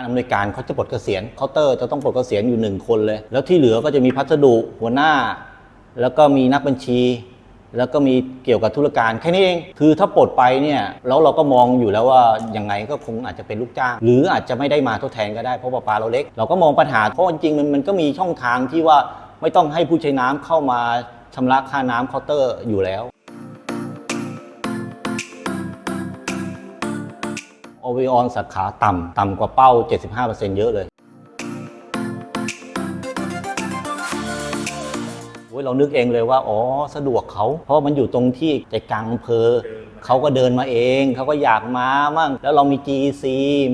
านอำนวยการเขาจะปลดเกษียณเคาน์เตอร์จะต้องปลดเกษียณอยู่หนึ่งคนเลย แล้วที่เหลือก็จะมีพัสดุหัวหน้า แล้วก็มีนักบัญชี แล้วก็มีเกี่ยวกับธุรการแค่นี้เอง คือถ้าปลดไปเนี่ยแล้วเราก็มองอยู่แล้วว่ายังไงก็คงอาจจะเป็นลูกจ้าง หรืออาจจะไม่ได้มาทดแทนก็ได้เพราะปลาเราเล็ก เราก็มองปัญหาเพราะจริงๆมันมันก็มีช่องทางที่ว่าไม่ต้องให้ผู้ใช้น้ำเข้ามาชำระค่าน้ำเคาน์เตอร์อยู่แล้ว อเวออนสาขาต่ำต่ำกว่าเป้า 75%เยอะเลยโอ้ยเรานึกเองเลยว่า อ๋อ สะดวกเขา เพราะมันอยู่ตรงที่ใจกลางอำเภอ เขาก็เดินมาเอง เขาก็อยากมามั่ง แล้วเรามี G C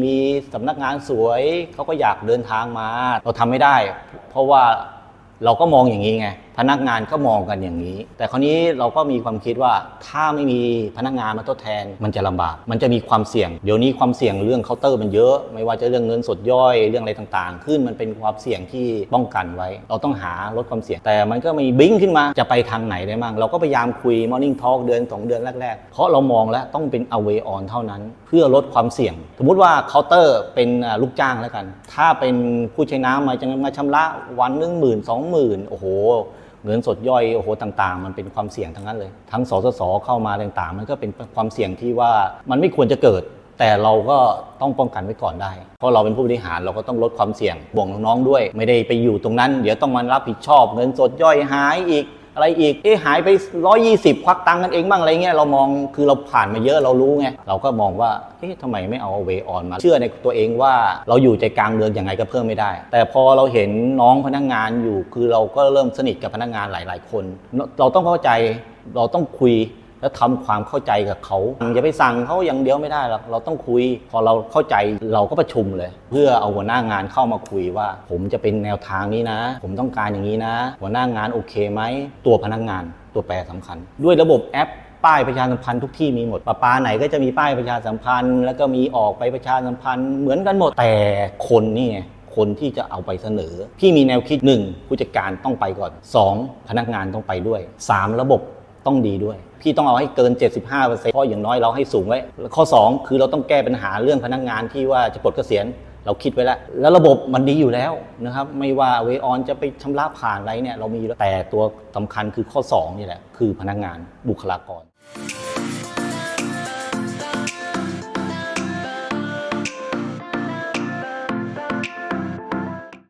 มีสำนักงานสวย เขาก็อยากเดินทางมา เราทำไม่ได้ เพราะว่าเราก็มองอย่างนี้ไง พนักงานก็มองกันอย่างนี้ แต่คราวนี้เราก็มีความคิดว่าถ้าไม่มีพนักงานมาทดแทนมันจะลำบาก มันจะมีความเสี่ยง เดี๋ยวนี้ความเสี่ยงเรื่องเคาน์เตอร์มันเยอะ ไม่ว่าจะเรื่องเงินสดย่อยเรื่องอะไรต่างๆ ขึ้นมันเป็นความเสี่ยงที่ป้องกันไว้ เราต้องหาลดความเสี่ยง แต่มันก็มีบิ้งขึ้นมาจะไปทางไหนได้มั่งเราก็พยายามคุย Morning Talk เดือน2เดือนแรกๆ เพราะเรามองแล้วต้องเป็น away on เท่านั้น เพื่อลดความเสี่ยง สมมุติว่าเคาน์เตอร์เป็นลูกจ้างแล้วกัน ถ้าเป็นผู้ใช้น้ำมาจะมาชำระวันหนึ่งหมื่นสองหมื่นโอ้โห เงินสดย่อยโอ้โหต่างๆ มันเป็นความเสี่ยงทั้งนั้นเลย ทั้งสสสเข้ามาต่างๆ มันก็เป็นความเสี่ยงที่ว่ามันไม่ควรจะเกิด แต่เราก็ต้องป้องกันไว้ก่อนได้ เพราะเราเป็นผู้บริหารเราก็ต้องลดความเสี่ยงบ่วงน้องๆด้วย ไม่ได้ไปอยู่ตรงนั้น เดี๋ยวต้องมารับผิดชอบ เงินสดย่อยหายอีก อะไรอีก เอ๊ะหายไป 120 ควักตังค์กันเองบ้างอะไรเงี้ยเรามองคือเราผ่านมาเยอะเรารู้ไงเราก็มองว่าเอ๊ะทำไมไม่เอาเวออนมา เชื่อในตัวเองว่าเราอยู่ใจกลางเมืองยังไงก็เพิ่มไม่ได้ แต่พอเราเห็นน้องพนักงานอยู่ คือเราก็เริ่มสนิทกับพนักงานหลาย ๆ คน เราต้องเข้าใจเราต้องคุย แล้วทำความเข้าใจกับเขาอย่าไปสั่งเขาอย่างเดียวไม่ได้หรอกเราต้องคุย พอเราเข้าใจเราก็ประชุมเลย เพื่อเอาหัวหน้างานเข้ามาคุยว่า ผมจะเป็นแนวทางนี้นะ ผมต้องการอย่างนี้นะ หัวหน้างานโอเคไหมตัวพนักงานตัวแปรสำคัญ ด้วยระบบแอปป้ายประชาสัมพันธ์ทุกที่มีหมดปะปาไหนก็จะมีป้ายประชาสัมพันธ์ แล้วก็มีออกไปประชาสัมพันธ์เหมือนกันหมดแต่คนนี่ไงคนที่จะเอาไปเสนอ พี่มีแนวคิด 1. ผู้จัดการต้องไปก่อน 2. พนักงานต้องไปด้วย 3. ระบบ ต้องดีด้วย พี่ต้องเอาให้เกิน 75%เพราะอย่างน้อยเราให้สูงไว้ ข้อ 2 คือเราต้องแก้ปัญหาเรื่องพนักงานที่ว่าจะปลดเกษียณเราคิดไว้แล้ว แล้วระบบมันดีอยู่แล้วนะครับไม่ว่าเวออนจะไปชำระผ่านอะไรเนี่ยเรามีแต่ตัวสำคัญคือข้อ 2 นี่แหละ คือพนักงานบุคลากร